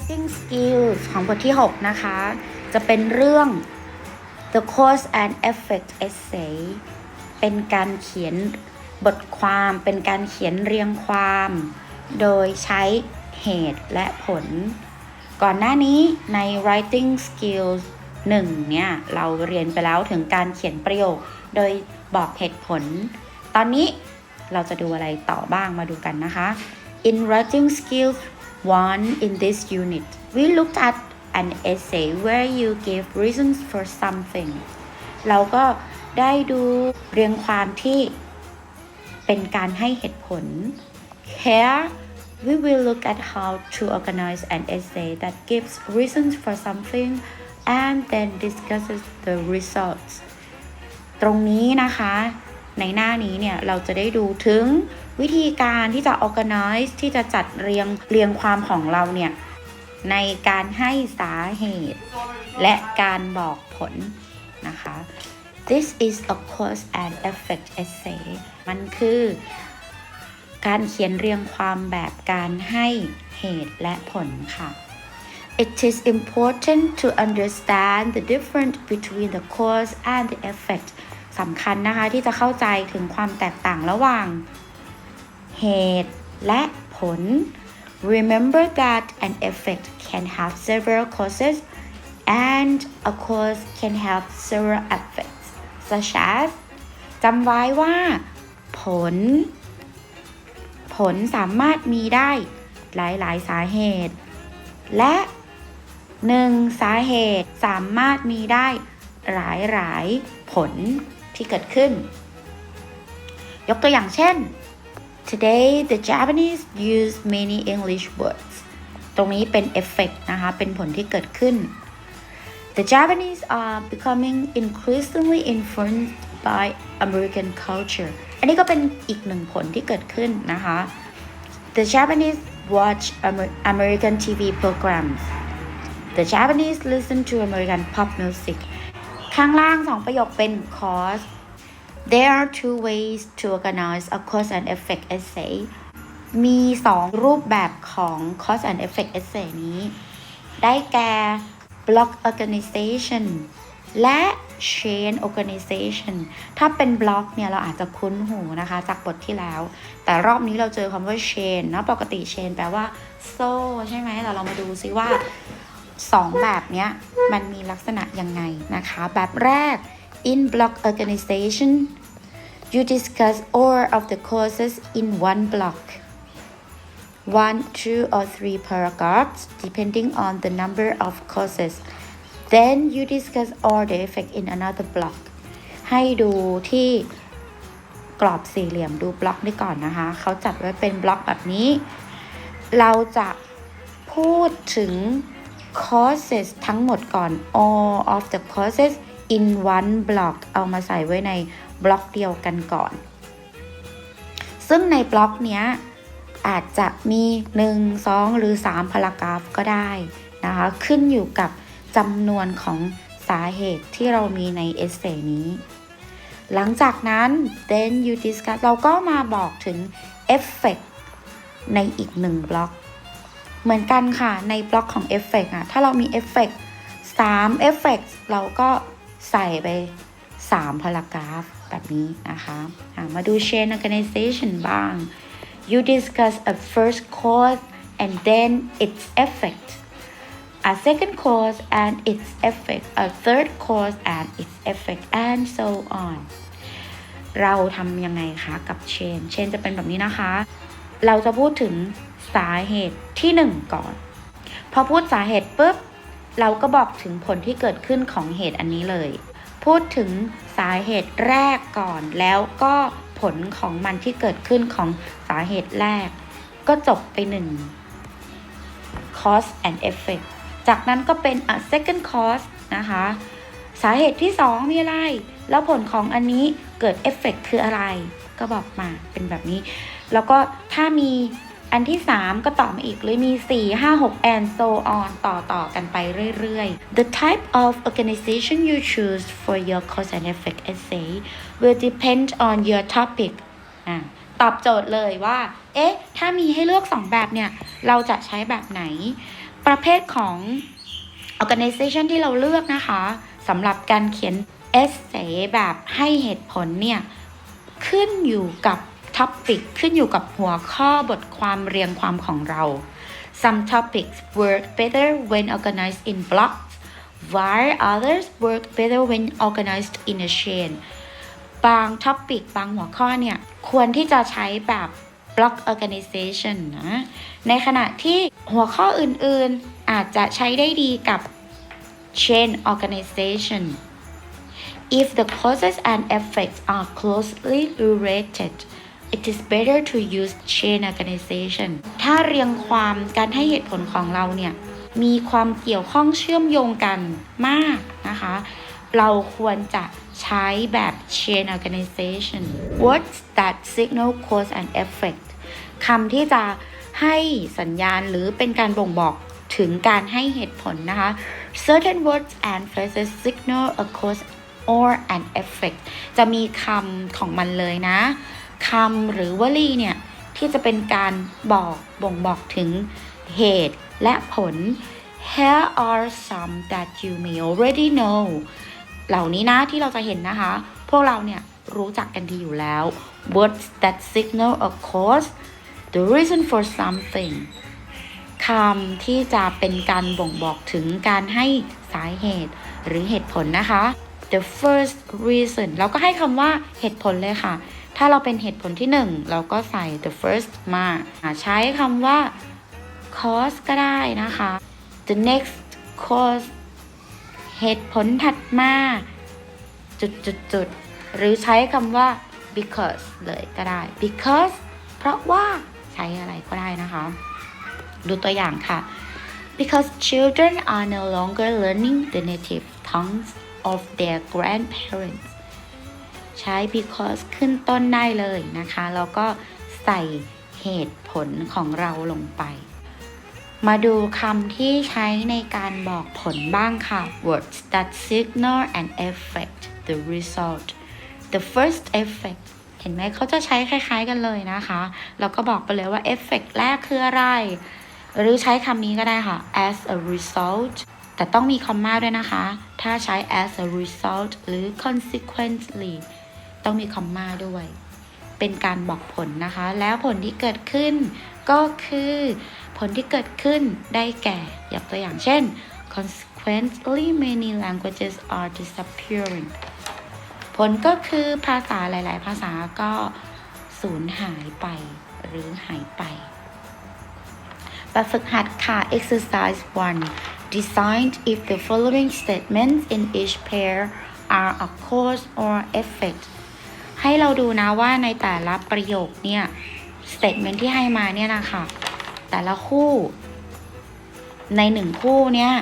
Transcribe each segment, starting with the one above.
writing skills ของบทที่ 6 นะคะ จะเป็นเรื่อง the cause and effect essay เป็นการเขียนบทความเป็นการเขียนเรียงความ โดยใช้เหตุและผล ก่อนหน้านี้ใน writing skills 1 เนี่ย เราเรียนไปแล้วถึงการเขียนประโยค โดยบอกเหตุผล ตอนนี้เราจะดูอะไรต่อบ้างมาดูกันนะคะ In writing skills 1 in this unit we looked at an essay where you gave reasons for something เราก็ได้ดูเรียงความที่เป็นการให้เหตุผล Here we will look at how to organize an essay that gives reasons for something and then discusses the results ตรงนี้นะคะ ในหน้านี้เนี่ยเราจะได้ดูถึงวิธีการที่จะ organize ที่จะจัดเรียงเรียงความของเราเนี่ยในการให้สาเหตุ และการบอกผลนะคะ This is a cause and effect essay มันคือการเขียนเรียงความแบบการให้เหตุและผลค่ะ It is important to understand the difference between the cause and the effect สำคัญนะคะที่จะเข้าใจถึงความแตกต่างระหว่าง เหตุและผล Remember that an effect can have several causes and a cause can have several effects such as จำไว้ว่า ผล ผลสามารถมีได้หลาย ๆ สาเหตุ และหนึ่งสาเหตุสามารถมีได้หลายหลายๆผล ที่เกิดขึ้น ยกตัวอย่างเช่น Today the Japanese use many English words ตรงนี้เป็นเอฟเฟกนะคะ เป็นผลที่เกิดขึ้น The Japanese are becoming increasingly influenced by American culture อันนี้ก็เป็นอีกหนึ่งผลที่เกิดขึ้นนะคะ The Japanese watch Amer- American TV programs The Japanese listen to American pop music ข้างล่างสองประโยคเป็น cause There are two ways to organize a cause and effect essay มีสองรูปแบบของ cause and effect essay นี้ ได้แก่ block organization และ chain organization ถ้าเป็น block เนี่ย เราอาจจะคุ้นหูนะคะ จากบทที่แล้ว แต่รอบนี้เราเจอคำว่า chain นะปกติ chain แปลว่าโซ่ใช่ไหมแต่เรามาดูซิว่า สองแบบเนี้ยมันมีลักษณะยังไงนะคะ แบบแรก in block organization you discuss all of the courses in one block one two or three paragraphs depending on the number of courses then you discuss all the effect in another block ให้ดูที่กรอบสี่เหลี่ยมดูบล็อกนี้ก่อนนะคะ เขาจัดไว้เป็นบล็อกแบบนี้ เราจะพูดถึง courses ทั้งหมดก่อน all of the courses in one block เอามาใส่ไว้ในบล็อกเดียวกันก่อน ซึ่งในบล็อกเนี้ยอาจจะมี 1 2 หรือ 3 พารากราฟก็ได้นะคะ ขึ้นอยู่กับจำนวนของสาเหตุที่เรามีในเอเซนี้ หลังจากนั้น then you discuss เราก็มาบอกถึง effect ในอีกหนึ่งบล็อก เหมือนกันค่ะในบล็อกของ effect อะถ้าเรามี effect 3 effect เราก็ใส่ไป 3 พารากราฟแบบนี้นะคะมาดู chain organization บ้าง you discuss a first cause and then its effect a second cause and its effect a third cause and its effect and so on เราทำยังไงคะกับ chain chain จะเป็นแบบนี้นะคะ เราจะพูดถึง สาเหตุที่ 1 ก่อน พอพูดสาเหตุปุ๊บ เราก็บอกถึงผลที่เกิดขึ้นของเหตุอันนี้เลย พูดถึงสาเหตุแรกก่อน แล้วก็ผลของมันที่เกิดขึ้นของสาเหตุแรก ก็จบไปหนึ่ง cause and effect จากนั้นก็เป็น a second cause นะคะ สาเหตุที่ 2 มีอะไร แล้วผลของอันนี้เกิด effect คืออะไร ก็บอกมาเป็นแบบนี้ แล้วก็ถ้ามี อันที่ 3 ก็ต่อมาอีกเลยมี 4 5 6 and so on ต่อต่อกันไปเรื่อยๆ The type of organization you choose for your cause and effect essay will depend on your topic อะตอบโจทย์เลยว่า เอ๊ะ ถ้ามีให้เลือก 2 แบบเนี่ย เราจะใช้แบบไหนปประเภทของ organization ที่เราเลือกนะคะสำหรับการเขียน essay แบบให้เหตุผลเนี่ย ขึ้นอยู่กับ topic ขึ้นอยู่กับหัวข้อบทความเรียงความของเรา Some topics work better when organized in blocks while others work better when organized in a chain บาง topic บางหัวข้อเนี่ย ควรที่จะใช้แบบ block organization นะ ในขณะที่หัวข้ออื่นๆ อาจจะใช้ได้ดีกับ chain organization If the causes and effects are closely related it is better to use chain organization ถ้าเรียงความการให้เหตุผลของเราเนี่ยมีความเกี่ยวข้องเชื่อมโยงกันมากนะคะ เราควรจะใช้แบบ chain organization words that signal cause and effect คำที่จะให้สัญญาณหรือเป็นการบ่งบอกถึงการให้เหตุผลนะคะ certain words and phrases signal a cause or an effect จะมีคำของมันเลยนะ คำหรือวลีเนี่ยที่จะเป็นการบอกบ่งบอกถึงเหตุและผล Here are some that you may already know เหล่านี้นะที่เราจะเห็นนะคะ พวกเราเนี่ยรู้จักกันดีอยู่แล้ว words that signal a cause the reason for something คำที่จะเป็นการบ่งบอกถึงการให้สาเหตุหรือเหตุผลนะคะ the first reason เราก็ให้คำว่าเหตุผลเลยค่ะ ถ้าเราเป็นเหตุผลที่หนึ่งเราก็ใส่ the first มาใช้คำว่า cause ก็ได้นะคะ the next cause เหตุผลถัดมาจุดจุดจุดหรือใช้คำว่า because เลยก็ได้ because เพราะว่าใช้อะไรก็ได้นะคะ ดูตัวอย่างค่ะ because children are no longer learning the native tongues of their grandparents ใช้ because ขึ้นต้นได้เลยนะคะ แล้วก็ใส่เหตุผลของเราลงไป มาดูคำที่ใช้ในการบอกผลบ้างค่ะ words that signal an effect the result the first effect เห็นไหมเขาจะใช้คล้าย ๆกันเลยนะคะ แล้วก็บอกไปเลยว่า effect แรกคืออะไร หรือใช้คำนี้ก็ได้ค่ะ as a result แต่ต้องมีคอมมาด้วยนะคะ ถ้าใช้ as a result หรือ consequently ต้องมีคอมมาด้วย เป็นการบอกผลนะคะ แล้วผลที่เกิดขึ้นก็คือผลที่เกิดขึ้นได้แก่ยกตัวอย่างเช่น consequently many languages are disappearing ผลก็คือภาษาหลาย ๆ ภาษาก็สูญหายไปหรือหายไปแบบฝึกหัดค่ะ exercise 1 designed if the following statements in each pair are a cause or effect ให้เราดูนะว่าในแต่ละประโยคเนี่ย statement ที่ให้มาเนี่ยนะคะแต่ละคู่ในหนึ่งคู่เนี่ย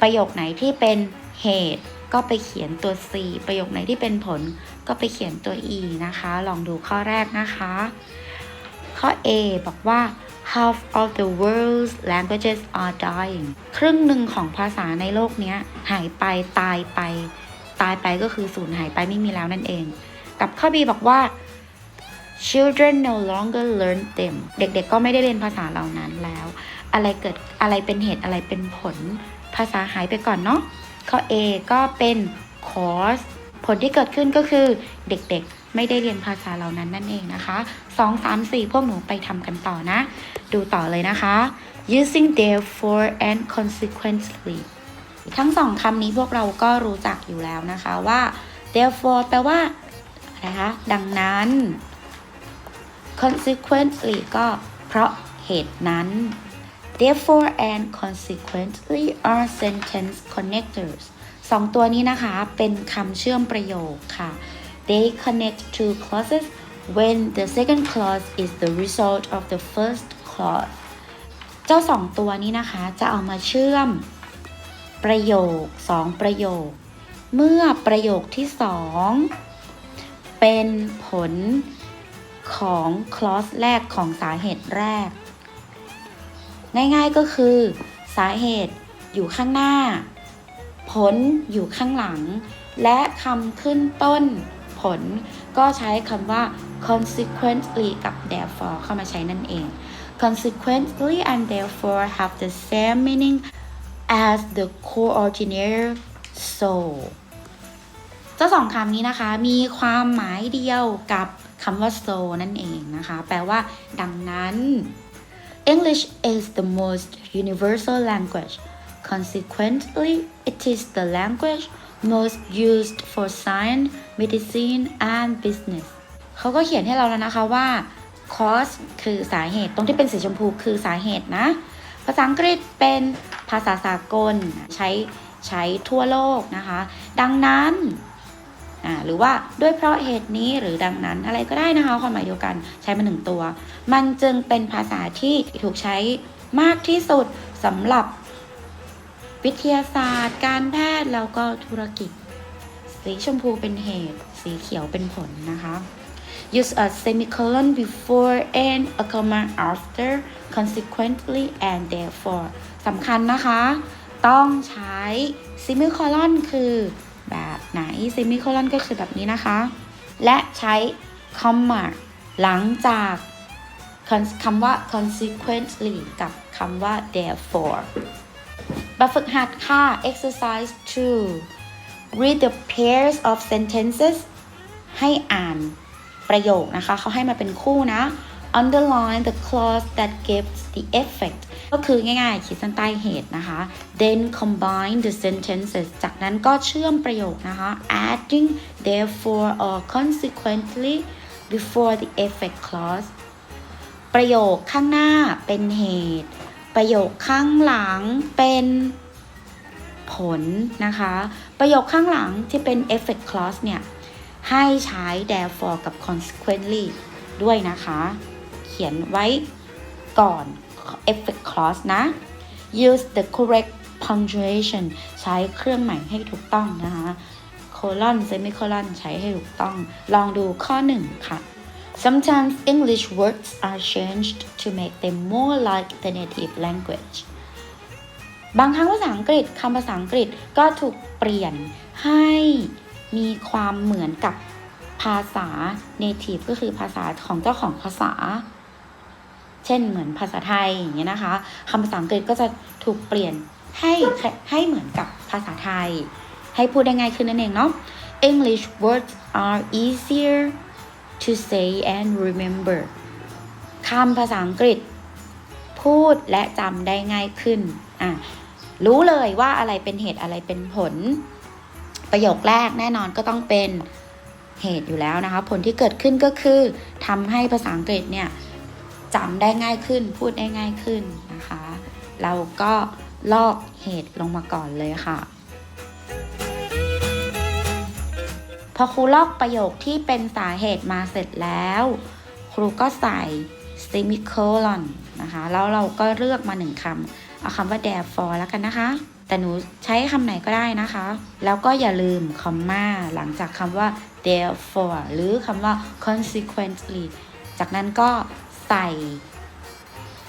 ประโยคไหนที่เป็นเหตุก็ไปเขียนตัว C ประโยคไหนที่เป็นผลก็ไปเขียนตัว E นะคะ ลองดูข้อแรกนะคะ ข้อ A บอกว่า half of the world's languages are dying ครึ่งหนึ่งของภาษาในโลกนี้หายไปตายไป ตายไปก็คือสูญหายไปไม่มีแล้วนั่นเอง กับข้อ B บอกว่า children no longer learn them เด็กๆ ก็ไม่ได้เรียนภาษาเหล่านั้นแล้ว อะไรเกิดอะไรเป็นเหตุอะไรเป็นผล ภาษาหายไปก่อนเนาะ ข้อ A ก็เป็น cause ผลที่เกิดขึ้นก็คือเด็กๆ ไม่ได้เรียนภาษาเหล่านั้นนั่นเองนะคะ2 3 4 พวกหนูไปทำกันต่อนะ ดูต่อเลยนะคะ using therefore and consequently ทั้งสองคำนี้พวกเราก็รู้จักอยู่แล้วนะคะว่า therefore แปลว่า อะคะ ดังนั้น consequently ก็เพราะเหตุนั้น therefore and consequently are sentence connectors สองตัวนี้นะคะ เป็นคำเชื่อมประโยคค่ะ they connect two clauses when the second clause is the result of the first clause เจ้าสองตัวนี้นะคะ จะเอามาเชื่อมประโยคสองประโยค เมื่อประโยคที่สอง เป็นผลของคลอสแรกของสาเหตุแรก ง่ายๆก็คือ สาเหตุอยู่ข้างหน้า ผลอยู่ข้างหลัง และคำขึ้นต้นผลก็ใช้คำว่า consequently กับ therefore เข้ามาใช้นั่นเอง consequently and therefore have the same meaning as the coordinator so เจ้าสองคำนี้นะคะ มีความหมายเดียวกับคำว่า so นั่นเองนะคะ แปลว่า ดังนั้น English is the most universal language. Consequently, it is the language most used for science, medicine, and business. เขาก็เขียนให้เราแล้วนะคะว่า cause คือสาเหตุ ตรงที่เป็นสีชมพูคือสาเหตุนะ ภาษาอังกฤษเป็นภาษาสากลใช้ใช้ทั่วโลกนะคะ ดังนั้น อ่าหรือว่าด้วยเพราะเหตุนี้หรือดังนั้นอะไรก็ได้นะคะความหมายเดียวกันใช้มาหนึ่งตัว มันจึงเป็นภาษาที่ถูกใช้มากที่สุดสำหรับวิทยาศาสตร์ การแพทย์แล้วก็ธุรกิจ สีชมพูเป็นเหตุ สีเขียวเป็นผลนะคะ use a semicolon before and a comma after consequently and therefore สำคัญนะคะ ต้องใช้ semicolon คือ แบบไหน semicolon ก็คือแบบนี้นะคะ และใช้ comma หลังจากคำว่า consequently กับคำว่า therefore แบบฝึกหัดค่ะ exercise 2 read the pairs of sentences ให้อ่านประโยคนะคะ เขาให้มาเป็นคู่นะ underline the clause that gives the effect ก็คือง่ายๆ ขีดเส้นใต้เหตุนะคะ then combine the sentences จากนั้นก็เชื่อมประโยคนะคะ adding therefore or consequently before the effect clause ประโยคข้างหน้าเป็นเหตุ ประโยคข้างหลังเป็นผลนะคะ ประโยคข้างหลังที่เป็น effect clause เนี่ย ให้ใช้ therefore กับ consequently ด้วยนะคะ เขียนไว้ก่อน effect clause นะ use the correct punctuation ใช้เครื่องหมายให้ถูกต้องนะคะ colon semicolon ใช้ให้ถูกต้อง ลองดูข้อหนึ่งค่ะ Sometimes English words are changed to make them more like the native language บางครั้งภาษาอังกฤษคำภาษาอังกฤษก็ถูกเปลี่ยนให้มีความเหมือนกับภาษา native ก็คือภาษาของเจ้าของภาษา เช่นเหมือนภาษาไทยอย่างเงี้ยนะคะคำภาษาอังกฤษก็จะถูกเปลี่ยนให้ให้เหมือนกับภาษาไทย ให้พูดได้ง่ายขึ้นนั่นเองเนาะ English words are easier to say and remember คำภาษาอังกฤษ พูดและจำได้ง่ายขึ้นอะรู้เลยว่าอะไรเป็นเหตุอะไรเป็นผล ประโยคแรกแน่นอนก็ต้องเป็นเหตุอยู่แล้วนะคะ ผลที่เกิดขึ้นก็คือทำให้ภาษาอังกฤษเนี่ย จำได้ง่ายขึ้น พูดได้ง่ายขึ้นนะคะ เราก็ลอกเหตุลงมาก่อนเลยค่ะ พอครูลอกประโยคที่เป็นสาเหตุมาเสร็จแล้ว ครูก็ใส่ semicolon นะคะ แล้วเราก็เลือกมาหนึ่งคำเอาคำว่า therefore แล้วกันนะคะแต่หนูใช้คำไหนก็ได้นะคะ แล้วก็อย่าลืมคอมมาหลังจากคำว่า therefore หรือคำว่า consequently จากนั้นก็ ใส่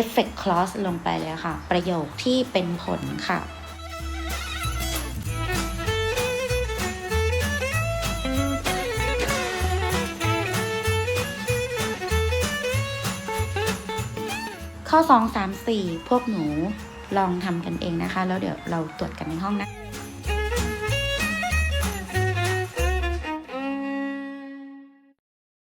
effect clause ลงไปเลยค่ะ ประโยคที่เป็นผลค่ะข้อ 2 3 4 พวกหนูลองทำกันเองนะคะ แล้วเดี๋ยวเราตรวจกันในห้องนะ